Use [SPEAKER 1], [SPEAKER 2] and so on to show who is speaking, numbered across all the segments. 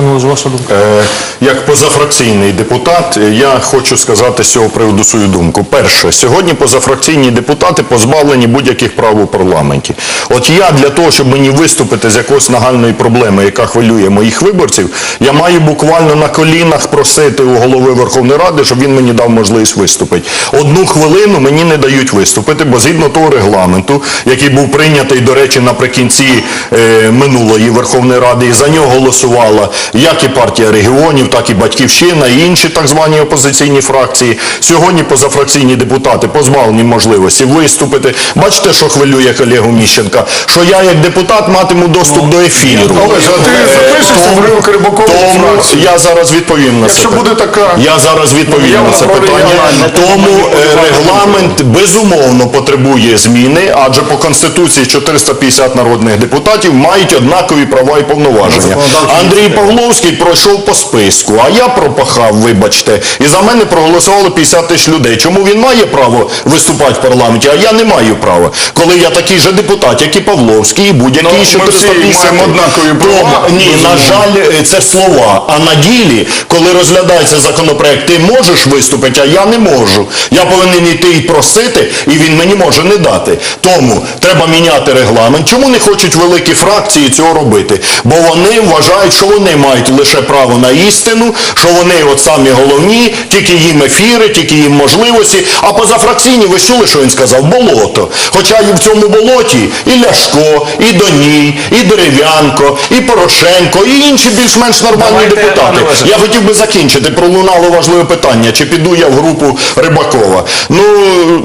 [SPEAKER 1] Пане Олеже, ваша думка.
[SPEAKER 2] Е, Як позафракційний депутат, е, я хочу сказати з цього приводу свою думку. Перше, сьогодні позафракційні депутати позбавлені будь-яких прав у парламенті. От я для того, щоб мені виступити з якоїсь нагальної проблеми, яка хвилює моїх виборців, я маю буквально на колінах просити у голови Верховної Ради, щоб він мені дав можливість виступити. Одну хвилину мені не дають виступити, бо згідно того регламенту, який був прийнятий, до речі, наприкінці е, минулої Верховної Ради, і за нього голосувала як і партія регіонів, так і Батьківщина, і інші так звані опозиційні фракції. Сьогодні позафракційні депутати позбавлені можливості виступити. Бачите, що хвилює колегу Міщенка? Що я як депутат матиму доступ до ефіру.
[SPEAKER 3] Олеже, а ти
[SPEAKER 2] Е,
[SPEAKER 3] запишешся в
[SPEAKER 2] тому я зараз відповім на це.
[SPEAKER 3] Якщо буде така-
[SPEAKER 2] Я зараз відповім
[SPEAKER 3] Я
[SPEAKER 2] на це питання. Тому е, регламент безумовно потребує зміни, адже по Конституції 450 народних депутатів мають однакові права і повноваження. Андрій Павловський пройшов по списку, а я пропахав, вибачте, і за мене проголосувало 50 тисяч людей. Чому він має право виступати в парламенті, а я не маю права? Коли я такий же депутат, як і Павловський, і будь-який
[SPEAKER 3] Ну, ми всі
[SPEAKER 2] 450.
[SPEAKER 3] маємо однакові права,
[SPEAKER 2] ні, на жаль, е, це слова. А на ділі, коли розглядається законопроект, ти можеш виступити, а я не можу. Я повинен йти і просити, і він мені може не дати. Тому треба міняти регламент. Чому не хочуть великі фракції цього робити? Бо вони вважають, що вони мають лише право на істину, що вони от самі головні, тільки їм ефіри, тільки їм можливості. А позафракційні, ви чули, що він сказав? Болото. Хоча і в цьому болоті і Ляшко, і Доній, і Дерев'янко, і Порошенко, і інші більш-менш нормальні
[SPEAKER 1] Давайте,
[SPEAKER 2] депутати. Я хотів би закінчити. Пролунало важливе питання, чи піду я в групу Рибакова. Ну,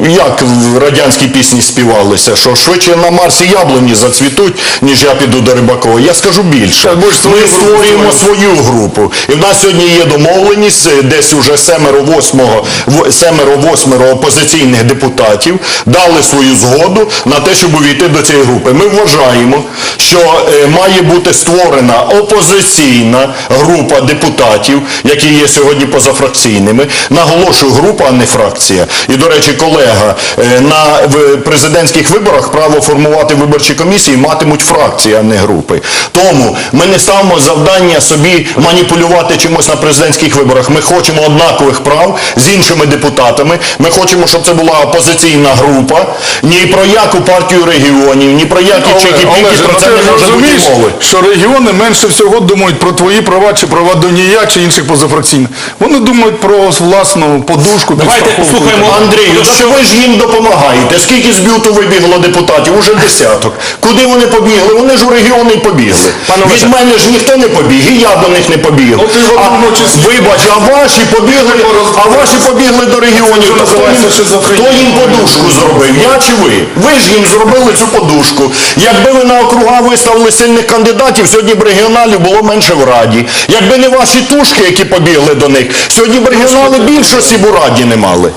[SPEAKER 2] як в радянській пісні співалися, що швидше на Марсі яблуні зацвітуть, ніж я піду до Рибакова. Я скажу більше. Ми створюємо
[SPEAKER 3] створювати.
[SPEAKER 2] свою групу. І в нас сьогодні є домовленість, е, десь уже семеро-восьмого, семеро-восьмеро опозиційних депутатів дали свою згоду на те, щоб увійти до цієї групи. Ми вважаємо, що е, має бути створена опозиційна група депутатів, які є сьогодні позафракційними. Наголошую, група, а не фракція. І, до речі, колега, е, на президентських виборах право формувати виборчі комісії матимуть фракції, а не групи. Тому ми не ставимо завдання собі маніпулювати чимось на президентських виборах. Ми хочемо однакових прав з іншими депутатами. Ми хочемо, щоб це була опозиційна група. Ні про яку партію регіонів, ні про які чеки
[SPEAKER 3] Олеже,
[SPEAKER 2] про
[SPEAKER 3] ну
[SPEAKER 2] це не може бути мови.
[SPEAKER 3] що регіони менше всього думають про твої права чи права Донія чи інших позафракційних. Вони думають про власну подушку,
[SPEAKER 1] Давайте
[SPEAKER 3] підстраховку.
[SPEAKER 2] Андрію, що ви ж їм допомагаєте? Скільки з бюту вибігло депутатів? Уже десяток. Куди вони побігли? Вони ж у регіони побігли. Від мене ж ніхто не побіг, і я до них не побіг.
[SPEAKER 3] От і в
[SPEAKER 2] а,
[SPEAKER 3] числі.
[SPEAKER 2] вибач, а ваші побігли, а ваші побігли до регіонів.
[SPEAKER 3] Називається
[SPEAKER 2] хто їм подушку зробив? Я чи ви? Ви ж їм зробили цю подушку. Якби ви на округа виставили сильних кандидатів, сьогодні б регіоналів було менше в Раді. Якби не ваші тушки, які побігли до них, сьогодні б регіонали більшості б у Раді не мали.